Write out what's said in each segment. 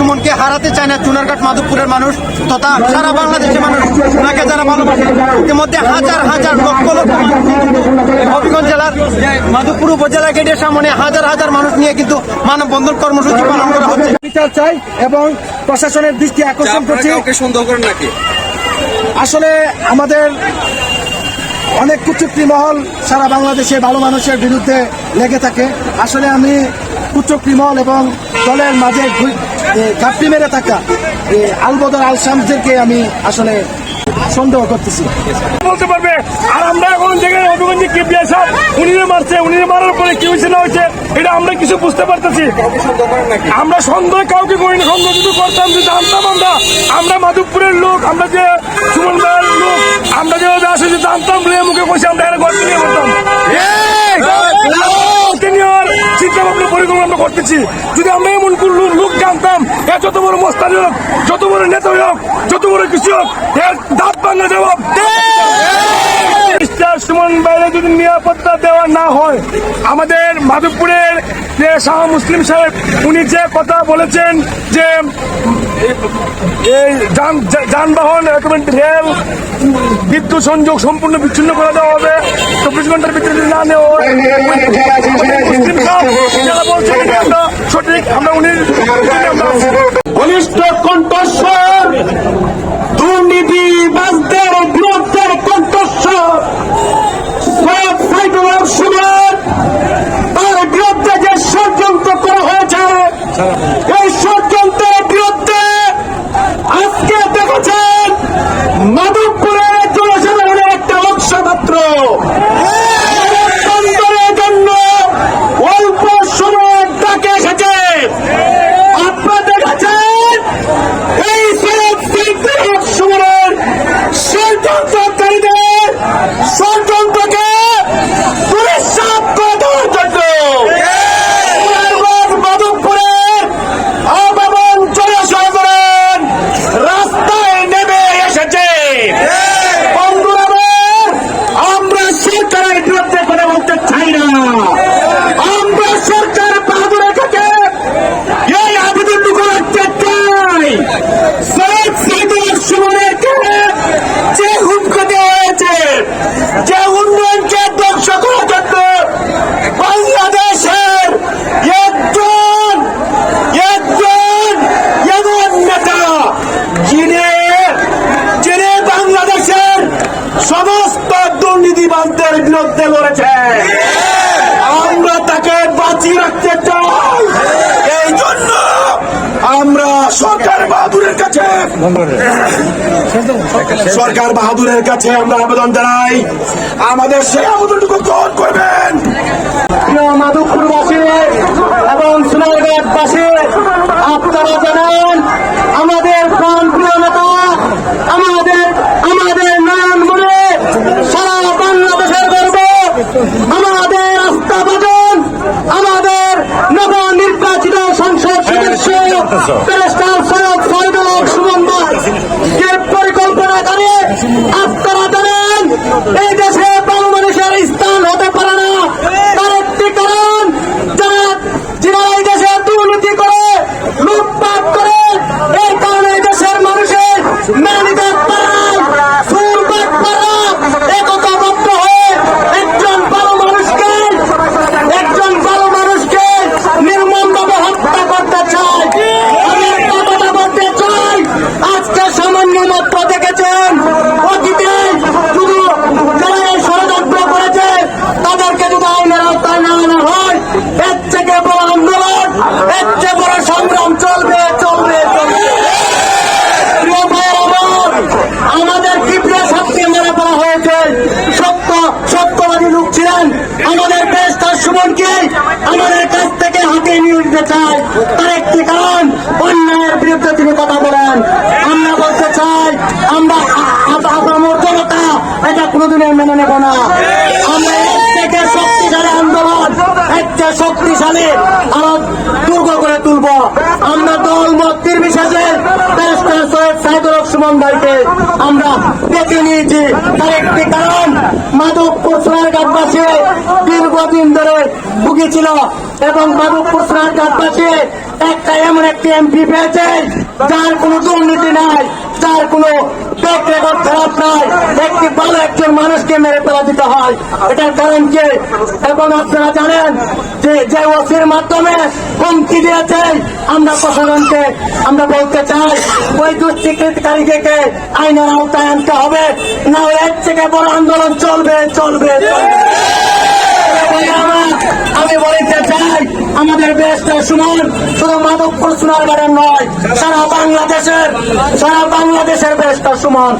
সুমনকে হারাতে চায় না চুনারঘাট মাধবপুরের মানুষ তথা সারা বাংলাদেশের মানুষ ওনাকে যারা ভালোবাসে ইতিমধ্যে হাজার হাজার লক্ষ লক্ষ হবিগঞ্জ জেলার মাধবপুর উপজেলা গেটের সামনে হাজার হাজার মানুষ নিয়ে কিন্তু মানববন্ধন কর্মসূচি পালন করা হচ্ছে। বিচার চাই এবং প্রশাসনের দৃষ্টি আকর্ষণ করছি। আসলে আমাদের অনেক কুচুক্তি মহল সারা বাংলাদেশে ভালো মানুষের বিরুদ্ধে লেগে থাকে। আসলে আমি কুচক্রি মহল এবং দলের মাঝে ঘাপটি মেরে থাকা আলবদর আল শামসদেরকে আমি আসলে সন্দেহ করতেছি। বলতে পারবে আর আমরা এখন যেখানে অভিগঞ্জে কি বিয়াসাব উনি মারছে উনি মারার পরে কি হয়েছে না হয়েছে এটা আমরা কিছু বুঝতে পারতেছি। সন্দেহ আমরা সন্দেহ কাউকে করি না সন্দেহ যদি করতাম যদি জানতাম আমরা আমরা মাধবপুরের লোক আমরা যে সুমন ভাইয়ের লোক আমরা যে আসে যে জানতাম রে মুখে কইছে আমরা এখানে গল্প নিয়ে করতাম। চিন্তা ভাবনা পরিকল্পনা করতেছি। যদি আমরা এমন কোন লোক- লোক জানতাম এ যত বড় মোস্তানি হোক যত বড় নেতা হোক যত বড় কৃষি হোক এর দাঁত ভাঙে মিস্টার সুমন বাইরে যদি নিরাপত্তা দেওয়া না হয় আমাদের মাধবপুরের যে শাহ মুসলিম সাহেব উনি যে কথা বলেছেন যে এই যান- যানবাহন রেল বিদ্যুৎ সংযোগ সম্পূর্ণ বিচ্ছিন্ন করে দেওয়া হবে। চব্বিশ ঘণ্টার ভিতরে যদি না নেওয়া মুসলিম যারা বলছেন আমরা সঠিক আমরা উনি ঘনিষ্ঠ কণ্ঠস্বর দুর্নীতিবাজদের বিরুদ্ধে কণ্ঠস্বর সৈয়দ সাইদুল হক সুমন তার বিরুদ্ধে যে ষড়যন্ত্র করা হয়েছে এই ষড়যন্ত্রের বিরুদ্ধে আজকে দেখেছেন মাধবপুরের জনসাধারণের একটা অংশ মাত্র মানববন্ধনের জন্য অল্প সময়ের ডাকে এসেছে আপনারা দেখেছেন এই সৈয়দ সিদ্দিক সুমনের ষড়যন্ত্রকারীদের ষড়যন্ত্রকে পুরস্কার করে দেওয়ার জন্য সুনারগঞ্জ মাধবপুরের আবাবন জনসাধারণ রাস্তায় নেমে এসেছে বন্ধুরা আমার, আমরা সরকারের বিরুদ্ধে কথা বলতে চাই না আমরা সরকার বাহাদুরের কাছে এই আবেদনটুকু রাখতে চাই সৈয়দ সাইদুল সুমনেরকে যে হুমকি দেওয়া হয়েছে যে উন্নয়নকে ধ্বংস করার জন্য বাংলাদেশের একজন একজন এমন নেতা যিনি যিনি বাংলাদেশের সমস্ত দুর্নীতিবাদদের বিরুদ্ধে লড়েছে আমরা তাকে বাঁচিয়ে রাখতে চাই। এই জন্য আমরা সরকার বাহাদুরের কাছে সরকার বাহাদুরের কাছে আমরা আবেদন জানাই। আমাদের সেই আবেদনটুকু গ্রহণ করবেন। মাধবপুরবাসী এবং সোনারঘাটবাসী আপনারা জানেন আমাদের প্রাণ প্রিয় নেতা আমাদের আমাদের নয়ন মনে সারা বাংলাদেশের গর্ব আমাদের আস্থা বাদন আমাদের নবনির্বাচিত সংসদ সদস্য ব্যারিস্টার সৈয়দ ফরিদুল হক সুমন ভাই যে পরিকল্পনা করে আপনারা জানেন এই দেশে বাংলা মানুষের স্থান হতে পারে না তার একটি কারণ যারা যারা এই দেশে দুর্নীতি করে লুটপাট করে এই কারণে এই দেশের মানুষের মেনে নিতে পারে না সুরপাট পারা একতাবদ্ধ হয়ে একজন ভালো মানুষকে একজন ভালো মানুষকে নির্মমভাবে হত্যা করতে চায় আমি একটা কথা বলতে চাই আজকে সামান্য মাত্র দেখেছেন অতীতে শুধু যারা এই ষড়যন্ত্র করেছে তাদেরকে যদি আইনের আওতায় না আনা হয় এর থেকে বড় আন্দোলন এর চেয়ে বড় সংগ্রাম চলবে চলবে চলবে প্রিয় ভাইয়ের আমার, আমাদের কিপ্রিয়া সাপকে মেরে ফেলা হয়েছে সত্য সত্যবাদী লোক ছিলেন আমাদের তার আমাদের কাছ থেকে হাতে নিয়ে নিতে চাই। তার একটি কারণ, অন্যায়ের বিরুদ্ধে তিনি কথা বলেন। আমরা বলতে চাই, আমরা আপনার জনতা এটা কোনোদিনও মেনে নেব না। আমরা এর থেকে শক্তিশালী আন্দোলন একটা শক্তিশালী নিয়েছি তার একটি কারণ মাধবপুর সোনারঘাটবাসী দীর্ঘদিন ধরে ভুগেছিল এবং মাধবপুর সোনারঘাটবাসী একটা এমন একটি এমপি পেয়েছে, যার কোনো দুর্নীতি নাই। যার কোনো ব্যাক রেকর্ড খারাপ নাই। একটি ভালো একজন মানুষকে মেরে ফেলা দিতে হয়। এটার কারণ কি? এখন আপনারা জানেন যে যে ওসির মাধ্যমে হুমকি দিয়েছে আমরা প্রশাসনকে। আমরা বলতে চাই, ওই দুষ্কৃতিকারীকে আইনের আওতায় আনতে হবে। না এর থেকে বড় আন্দোলন চলবে চলবে চলবে আমি বলতে চাই আমাদের সমান শুধু মাধবপুর সোনারগাঁড়ের নয়, সারা বাংলাদেশের সারা বাংলাদেশের দেশটা সুমন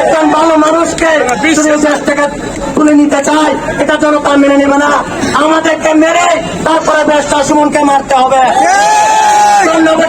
একজন ভালো মানুষকে তুলে নিতে চায়, এটা জনতা মেনে নেবে না। আমাদেরকে মেরে তারপরে দেশটা সুমনকে মারতে হবে। ধন্যবাদ।